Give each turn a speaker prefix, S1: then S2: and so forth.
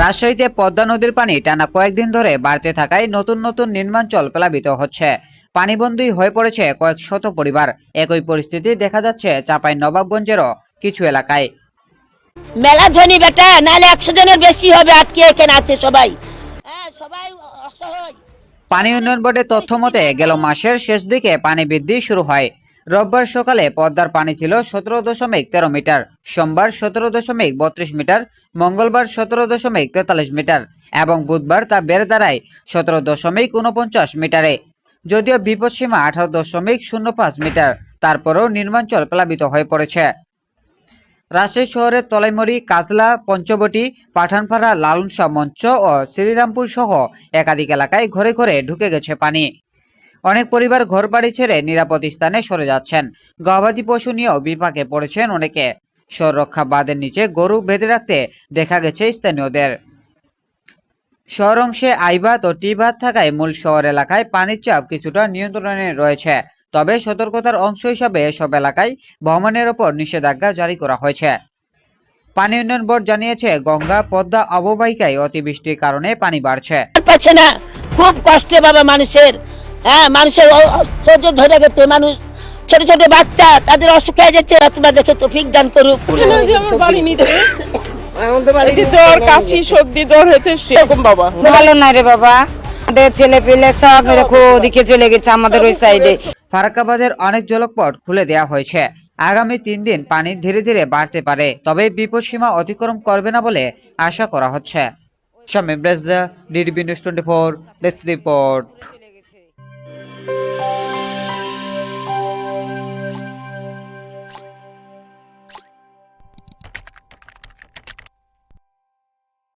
S1: রাজশাহীতে পদ্মা নদীর পানি টানা কয়েকদিন ধরে বাড়তে থাকায় নতুন নতুন নির্মাঞ্চল প্লাবিত হচ্ছে। পানিবন্দী হয়ে পড়েছে কয়েক শত পরিবার। একই পরিস্থিতি দেখা যাচ্ছে চাঁপাই নবাবগঞ্জেরও কিছু এলাকায়।
S2: মেলা ধনী বেটা নাহলে একশো জনের বেশি হবে আটকে এখানে আছে সবাই। হ্যাঁ সবাই অসহায়।
S1: পানি উন্নয়ন বোর্ডের তথ্য মতে গেল মাসের শেষ দিকে পানি বৃদ্ধি শুরু হয়। রোববার সকালে পদ্মার পানি ছিল সতেরো দশমিক তেরো মিটার, সোমবার সতেরো দশমিক বত্রিশ মিটার, মঙ্গলবার সতেরো দশমিক তেতাল্লিশ মিটার এবং বুধবার তা বেড়ে দাঁড়ায় সতেরো দশমিক উনপঞ্চাশ মিটারে, যদিও বিপদসীমা আঠারো দশমিক শূন্য পাঁচ মিটার, তারপরেও নির্মাঞ্চল প্লাবিত হয়ে পড়েছে। রাজশাহী শহরের তলাইমরি কাজলা, পঞ্চবটি, পাঠানপাড়া লালনশাহ মঞ্চ ও শ্রীরামপুর সহ একাধিক এলাকায় ঘরে ঘরে ঢুকে গেছে পানি। অনেক পরিবার ঘর বাড়ি ছেড়ে নিরাপদ স্থানে সরে যাচ্ছেন। গবাদি পশু নিয়েও বিপাকে পড়েছেন অনেকে। সুরক্ষা বাঁধের নিচে গরু বেঁধে রাখতে দেখা গেছে স্থানীয়দের। শহর অংশে আইবাত ও টিবাত থাকায় মূল শহর এলাকায় পানির চাপ কিছুটা নিয়ন্ত্রণে রয়েছে। তবে সতর্কতার অংশ হিসাবে এসব এলাকায় ভ্রমণের ওপর নিষেধাজ্ঞা জারি করা হয়েছে। পানি উন্নয়ন বোর্ড জানিয়েছে, গঙ্গা, পদ্মা, অববাহিকায় অতিবৃষ্টির কারণে পানি বাড়ছে।
S2: খুব কষ্টে বাবা মানুষের। হ্যাঁ মানুষের সহ্য ধরে গেছে মানুষ ছোট ছোট বাচ্চা তাদের অসুখ হয়ে যাচ্ছে তোমার দেখে তো ফিক দান করুক।
S3: আমার বাড়ি নিতে। জ্বর কাশি সর্দি জ্বর হয়েছে সেরকম বাবা।
S4: ভালো না রে বাবা। আমাদের ছেলে পেলে সব ওদিকে চলে গেছে আমাদের ওই সাইডে
S1: ফারাক্কাবাদের অনেক জলপথ খুলে দেওয়া হয়েছে। আগামী তিন দিন পানি ধীরে ধীরে বাড়তে পারে তবে বিপদসীমা অতিক্রম করবে না বলে আশা করা হচ্ছে। Shamim Reza DDB news twenty four report.